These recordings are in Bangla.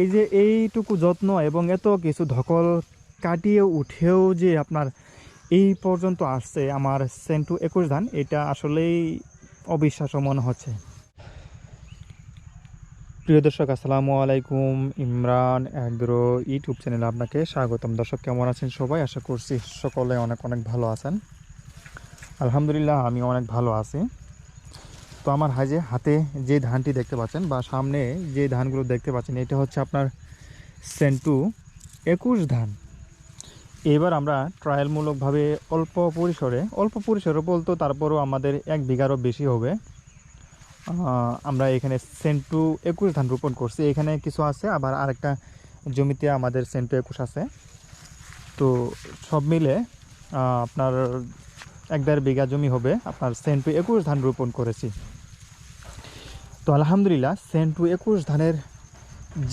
এই যে এইটুকু যত্ন এবং এত কিছু ধকল কাটিয়ে উঠেও যে আপনার এই পর্যন্ত আসছে আমার সেন্টু একুশ ধান, এটা আসলেই অবিশ্বাস্য মনে হচ্ছে। প্রিয় দর্শক, আসসালামু আলাইকুম, ইমরান অ্যাগ্রো ইউটিউব চ্যানেলে আপনাকে স্বাগতম। দর্শক, কেমন আছেন সবাই? আশা করছি সকলে অনেক অনেক ভালো আছেন। আলহামদুলিল্লাহ আমি অনেক ভালো আছি। তো আমার হাজে হাতে যে ধানটি দেখতে পাচ্ছেন বা সামনে যে ধানগুলো দেখতে পাচ্ছেন, এটা হচ্ছে আপনার সেন্টু একুশ ধান। এবার আমরা ট্রায়ালমূলকভাবে অল্প পরিসরে অল্প পরিসরে বলতো তারপরও আমাদের এক বিঘারও বেশি হবে। আমরা এখানে সেন্টু একুশ ধান রোপণ করছি। এখানে কিছু আছে, আবার আরেকটা জমিতে আমাদের সেন্টু একুশ আছে। তো সব মিলে আপনার এক দেড় বিঘা জমি হবে। আপনার সেন্টু একুশ ধান রোপণ করেছি। তো আলহামদুলিল্লাহ, সেন্টু একুশ ধানের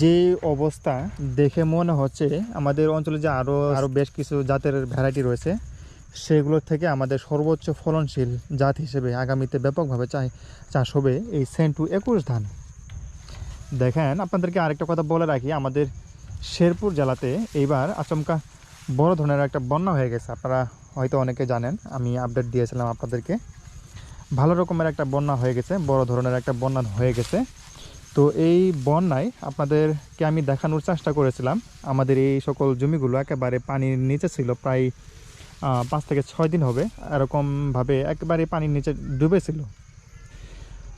যে অবস্থা দেখে মনে হচ্ছে, আমাদের অঞ্চলে যে আরও আরও বেশ কিছু জাতের ভ্যারাইটি রয়েছে, সেগুলোর থেকে আমাদের সর্বোচ্চ ফলনশীল জাত হিসেবে আগামীতে ব্যাপকভাবে চাই, চাষ হবে এই সেন্টু একুশ ধান। দেখেন, আপনাদেরকে আরেকটা কথা বলে রাখি, আমাদের শেরপুর জেলাতে এইবার আচমকা বড় ধরনের একটা বন্যা হয়ে গেছে। আপনারা হয়তো অনেকে জানেন, আমি আপডেট দিয়েছিলাম আপনাদেরকে। ভালো রকমের একটা বন্যা হয়ে গেছে, বড় ধরনের একটা বন্যা হয়ে গেছে। তো এই বন্যায় আপনাদেরকে আমি দেখানোর চেষ্টা করেছিলাম, আমাদের এই সকল জমিগুলো একেবারে পানির নিচে ছিল, প্রায় পাঁচ থেকে ছয় দিন হবে, এরকমভাবে একেবারে পানির নিচে ডুবেছিল।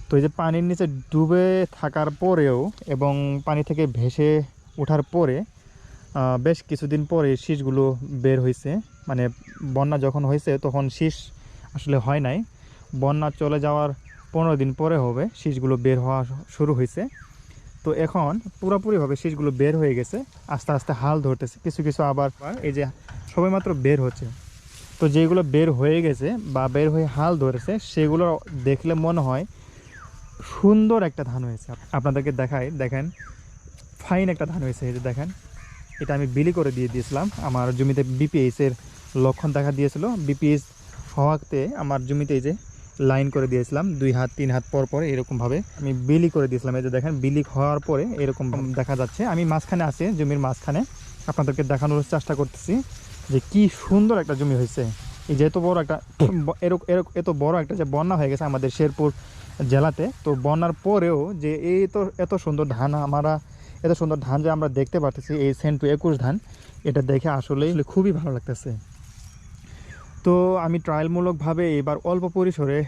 তো এই যে পানির নিচে ডুবে থাকার পরেও এবং পানি থেকে ভেসে ওঠার পরে বেশ কিছুদিন পরে শীষগুলো বের হয়েছে মানে বন্যা যখন হয়েছে তখন শীষ আসলে হয় নাই। বন্যা চলে যাওয়ার পনেরো দিন পরে হবে, শীষগুলো বের হওয়া শুরু হয়েছে তো এখন পুরোপুরিভাবে শীষগুলো বের হয়ে গেছে, আস্তে আস্তে হাল ধরতেছে। কিছু কিছু আবার এই যে সবেমাত্র বের হচ্ছে। তো যেগুলো বের হয়ে গেছে বা বের হয়ে হাল ধরেছে, সেগুলো দেখলে মনে হয় সুন্দর একটা ধান হয়েছে। আপনাদেরকে দেখাই, দেখেন, ফাইন একটা ধান হয়েছে, এই যে দেখেন। এটা আমি বিলি করে দিয়ে দিয়েছিলাম। আমার জমিতে বিপিএইচ এর লক্ষণ দেখা দিয়েছিল। বিপিএইচ হওয়াতে আমার জমিতে এই যে লাইন করে দিয়েছিলাম, দুই হাত, তিন হাত পর পর এরকমভাবে আমি বিলি করে দিয়েছিলাম। এই যে দেখেন, বিলি হওয়ার পরে এরকম দেখা যাচ্ছে। আমি মাঝখানে আছি, জমির মাঝখানে। আপনাদেরকে দেখানোর চেষ্টা করতেছি যে কি সুন্দর একটা জমি হয়েছে। এই যে এত বড় একটা এরকম এরকম এত বড় একটা যে বন্যা হয়ে গেছে আমাদের শেরপুর জেলাতে, তো বন্যার পরেও যে এই তো এত সুন্দর ধান আমরা, এত সুন্দর ধান যে আমরা দেখতে পাচ্ছি এই সেন্টু একুশ ধান, এটা দেখে আসলেই খুবই ভালো লাগতেছে। তো আমি ট্রায়ালমূলকভাবে এবার অল্প পরিসরে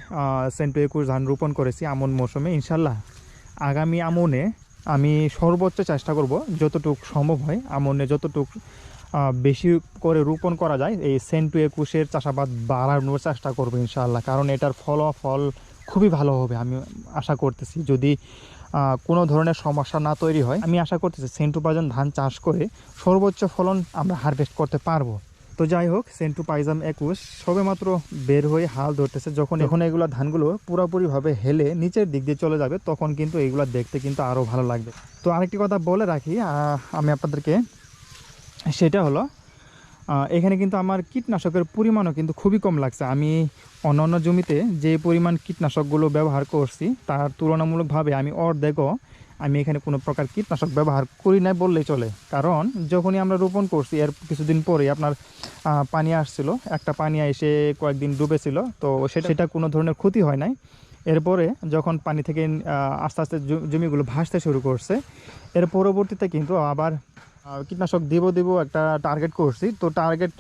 সেন্টু একুশ ধান রোপণ করেছি আমন মৌসুমে, ইনশাল্লাহ। আগামী আমনে আমি সর্বোচ্চ চেষ্টা করব যতটুক সম্ভব হয়, আমনে যতটুক বেশি করে রোপণ করা যায়, এই সেন্টু একুশের চাষাবাদ বাড়ানোর চেষ্টা করব ইনশাআল্লাহ কারণ এটার ফলাফল খুবই ভালো হবে আমি আশা করতেছি। যদি কোনো ধরনের সমস্যা না তৈরি হয়, আমি আশা করতেছি সেন্টু পাইজন ধান চাষ করে সর্বোচ্চ ফলন আমরা হারভেস্ট করতে পারব। তো যাই হোক সেন্টু পাইজাম একুশ সবেমাত্র বের হয়ে হাল ধরতেছে। যখন এখন এগুলো ধানগুলো পুরোপুরিভাবে হেলে নিচের দিক দিয়ে চলে যাবে তখন কিন্তু এগুলো দেখতে কিন্তু আরও ভালো লাগবে। তো আরেকটি কথা বলে রাখি আমি আপনাদেরকে সেটা হলো এখানে কিন্তু আমার কীটনাশকের পরিমাণও কিন্তু খুবই কম লাগছে। আমি অন্যান্য জমিতে যে পরিমাণ কীটনাশকগুলো ব্যবহার করছি তার তুলনামূলকভাবে আমি অর্ধেকও আমি এখানে কোনো প্রকার কীটনাশক ব্যবহার করি না বললেই চলে। কারণ যখনই আমরা রোপণ করছি, এর কিছুদিন পরে আপনার পানি আসছিল, একটা পানি এসে কয়েকদিন ডুবেছিল, তো সেটা সেটা কোনো ধরনের ক্ষতি হয় নাই। এরপরে যখন পানি থেকে আস্তে আস্তে জমিগুলো ভাসতে শুরু করছে, এর পরবর্তীতে কিন্তু আবার কীটনাশক দিব দিব একটা টার্গেট করছি। তো টার্গেট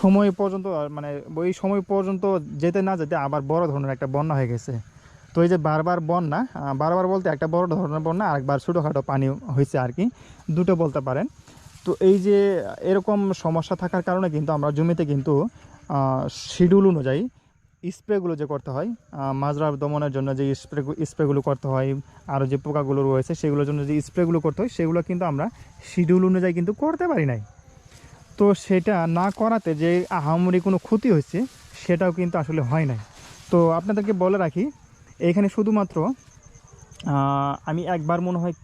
সময় পর্যন্ত মানে ওই সময় পর্যন্ত যেতে না যেতে আবার বড় ধরনের একটা বন্যা হয়ে গেছে। তো এই যে বারবার বন্যা বারবার বলতে একটা বড় ধরনের বন্যা আরেকবার ছোটোখাটো পানি হয়েছে আর কি, দুটো বলতে পারেন। তো এই যে এরকম সমস্যা থাকার কারণে কিন্তু আমরা জমিতে কিন্তু শিডিউল অনুযায়ী স্প্রেগুলো যে করতে হয় মাজরা দমনের জন্য যে স্প্রে, স্প্রেগুলো করতে হয় আরও যে পোকাগুলো রয়েছে সেগুলোর জন্য যে স্প্রেগুলো করতে হয়, সেগুলো কিন্তু আমরা শিডিউল অনুযায়ী কিন্তু করতে পারি নাই। তো সেটা না করাতে যে আহামরি কোনো ক্ষতি হয়েছে, সেটাও কিন্তু আসলে হয় নাই। তো আপনাদেরকে বলে রাখি এখানে শুধুমাত্র আমি একবার মনে হয়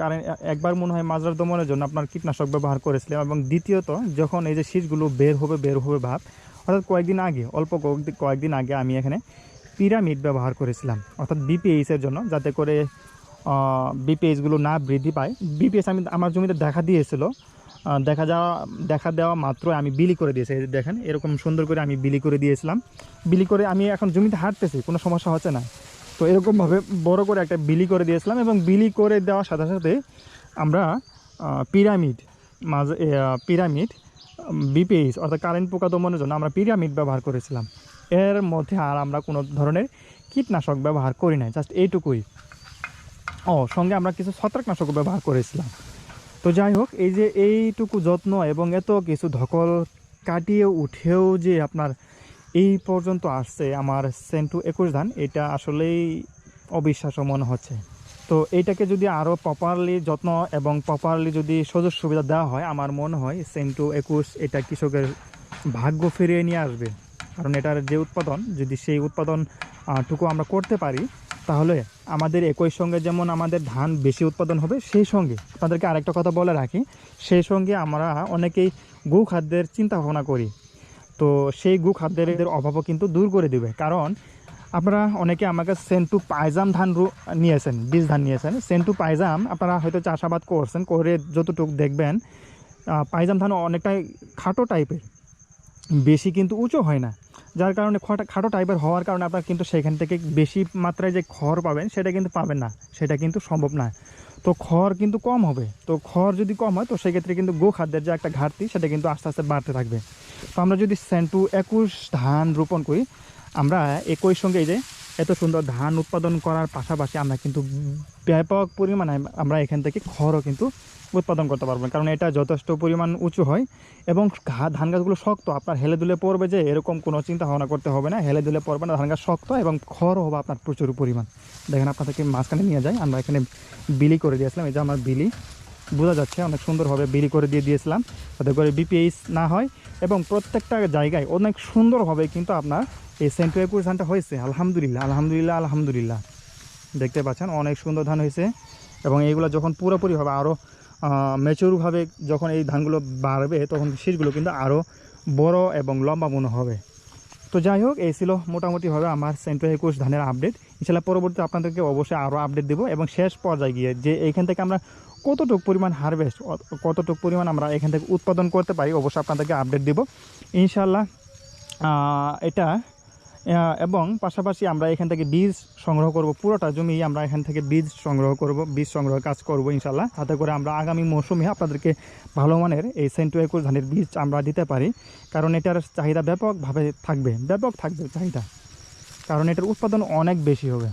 কারেন্ট একবার মনে হয় মাজরার দমনের জন্য আপনার কীটনাশক ব্যবহার করেছিলাম এবং দ্বিতীয়ত যখন এই যে শীষগুলো বের হবে বের হবে ভাব, অর্থাৎ কয়েকদিন আগে, অল্প কয়েকদিন আগে আমি এখানে পিরামিড ব্যবহার করেছিলাম, অর্থাৎ বিপিএইচের জন্য, যাতে করে বিপিএইচগুলো না বৃদ্ধি পায়। বিপিএস আমি আমার জমিতে দেখা দিয়েছিল দেখা যাওয়া, দেখা দেওয়া মাত্র আমি বিলি করে দিয়েছি দেখেন, এরকম সুন্দর করে আমি বিলি করে দিয়েছিলাম। বিলি করে আমি এখন জমিতে হাঁটতেছি, কোনো সমস্যা হচ্ছে না। তো এরকমভাবে বড় করে একটা বিলি করে দিয়েছিলাম এবং বিলি করে দেওয়ার সাথে সাথে আমরা পিরামিড মাঝে পিরামিড বিপিএইচ অর্থাৎ কারেন্ট পোকা দমনের জন্য আমরা পিরামিড ব্যবহার করেছিলাম। এর মধ্যে আর আমরা কোনো ধরনের কীটনাশক ব্যবহার করি নাই জাস্ট এইটুকুই। ও, সঙ্গে আমরা কিছু ছত্রাকনাশক ব্যবহার করেছিলাম। তো যাই হোক, এই যে এইটুকু যত্ন এবং এত কিছু ধকল কাটিয়ে উঠেও যে আপনার এই পর্যন্ত আসছে আমার সেন্টু একুশ ধান। এটা আসলেই অবিশ্বাস্য মনে হচ্ছে। তো এইটাকে যদি আরও প্রপারলি যত্ন এবং প্রপারলি যদি সুযোগ সুবিধা দেওয়া হয়, আমার মনে হয় সেন্টু একুশ এটা কৃষকের ভাগ্য ফিরিয়ে নিয়ে আসবে। কারণ এটার যে উৎপাদন, যদি সেই উৎপাদন টুকু আমরা করতে পারি, তাহলে আমাদের একই সঙ্গে যেমন আমাদের ধান বেশি উৎপাদন হবে, সেই সঙ্গে আপনাদেরকে আরেকটা কথা বলে রাখি, সেই সঙ্গে আমরা অনেকেই গু খাদ্যের চিন্তা ভাবনা করি। তো সেই গু খাদ্যের অভাবও কিন্তু দূর করে দেবে। কারণ আপনারা অনেকে আমাকে সেন্টু পায়জাম ধান নিয়েছেন, বীজ ধান নিয়েছেন। সেন্টু পায়জাম আপনারা হয়তো চাষাবাদ করছেন, করে যতটুকু দেখবেন পায়জাম ধান অনেকটাই খাটো টাইপের, বেশি কিন্তু উঁচু হয় না। যার কারণে খাটো টাইপের হওয়ার কারণে আপনারা কিন্তু সেখান থেকে বেশি মাত্রায় যে খড় পাবেন, সেটা কিন্তু পাবেন না। সেটা কিন্তু সম্ভব না তো খড় কিন্তু কম হবে। তো খড় যদি কম হয়, তো সেক্ষেত্রে কিন্তু গোখাদ্যের যে একটা ঘাটতি, সেটা কিন্তু আস্তে আস্তে বাড়তে থাকবে। তো আমরা যদি সেন্টু একুশ ধান রোপণ করি, আমরা একই সঙ্গে এই যে এত সুন্দর ধান উৎপাদন করার পাশাপাশি আমরা কিন্তু ব্যাপক পরিমাণে আমরা এখান থেকে খড়ও কিন্তু উৎপাদন করতে পারব, কারণ এটা যথেষ্ট পরিমাণ উঁচু হয় এবং ধান গাছগুলো শক্ত। আপনার হেলে দুলে পড়বে যে, এরকম কোনো চিন্তা ভাবনা করতে হবে না। হেলে দুলে পড়বে না, ধান গাছ শক্ত এবং খড়ও হবে আপনার প্রচুর পরিমাণ। দেখেন আপনাদেরকে মাঝখানে নিয়ে যাই। আমরা এখানে বিলি করে দিয়েছিলাম। এই যে আমার বিলি, বোঝা যাচ্ছে অনেক সুন্দরভাবে বিলি করে দিয়ে দিয়েছিলাম। যাতে করে বিপিএইচ না হয় এবং প্রত্যেকটা জায়গায় অনেক সুন্দরভাবে কিন্তু আপনার এই সেন্টু একুশ ধানটা হয়েছে, আলহামদুলিল্লাহ আলহামদুলিল্লাহ আলহামদুলিল্লাহ। দেখতে পাচ্ছেন, অনেক সুন্দর ধান হয়েছে এবং এইগুলো যখন পুরোপুরিভাবে আরও ম্যাচুরভাবে যখন এই ধানগুলো বাড়বে, তখন শীষগুলো কিন্তু আরও বড় এবং লম্বা মনে হবে। তো যাই হোক, এই ছিল মোটামুটিভাবে আমার সেন্টু একুশ ধানের আপডেট ইনশাল্লাহ পরবর্তীতে আপনাদেরকে অবশ্যই আরও আপডেট দেবো এবং শেষ পর্যায়ে গিয়ে যে এইখান থেকে আমরা কতটুকু পরিমাণ হারভেস্ট কতটুকু পরিমাণ আমরা এখান থেকে উৎপাদন করতে পারি, অবশ্যই আপনাদেরকে আপডেট দেবো। ইনশাল্লাহ এটা এবং পাশাপাশি আমরা এখান থেকে বীজ সংগ্রহ করব, পুরোটা জমি আমরা এখান থেকে বীজ সংগ্রহ করব, বীজ সংগ্রহ কাজ করব ইনশাল্লাহ তাতে করে আমরা আগামী মৌসুমে আপনাদেরকে ভালো মানের এই সেন্টু একুশ ধানের বীজ আমরা দিতে পারি, কারণ এটার চাহিদা ব্যাপকভাবে থাকবে, ব্যাপক থাকবে চাহিদা, কারণ এটার উৎপাদন অনেক বেশি হবে।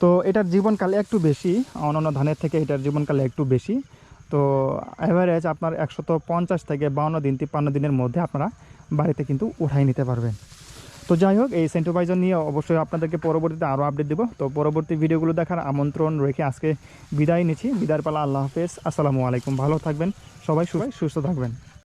তো এটার জীবনকাল একটু বেশি, অন্যান্য ধানের থেকে এটার জীবনকাল একটু বেশি। তো অ্যাভারেজ আপনার একশত পঞ্চাশ থেকে বাউন্ন দিন, তিপ্পান্ন দিনের মধ্যে আপনারা বাড়িতে কিন্তু উঠাই নিতে পারবেন। তো যাই হোক, এই সেন্টোভাইজার নিয়ে অবশ্যই আপনাদেরকে পরবর্তীতে আরও আপডেট দেবো। তো পরবর্তী ভিডিওগুলো দেখার আমন্ত্রণ রেখে আজকে বিদায় নিচ্ছি। বিদায় পালা, আল্লাহ হাফেজ। আসসালামু আলাইকুম। ভালো থাকবেন। সবাই সবাই সুস্থ থাকবেন।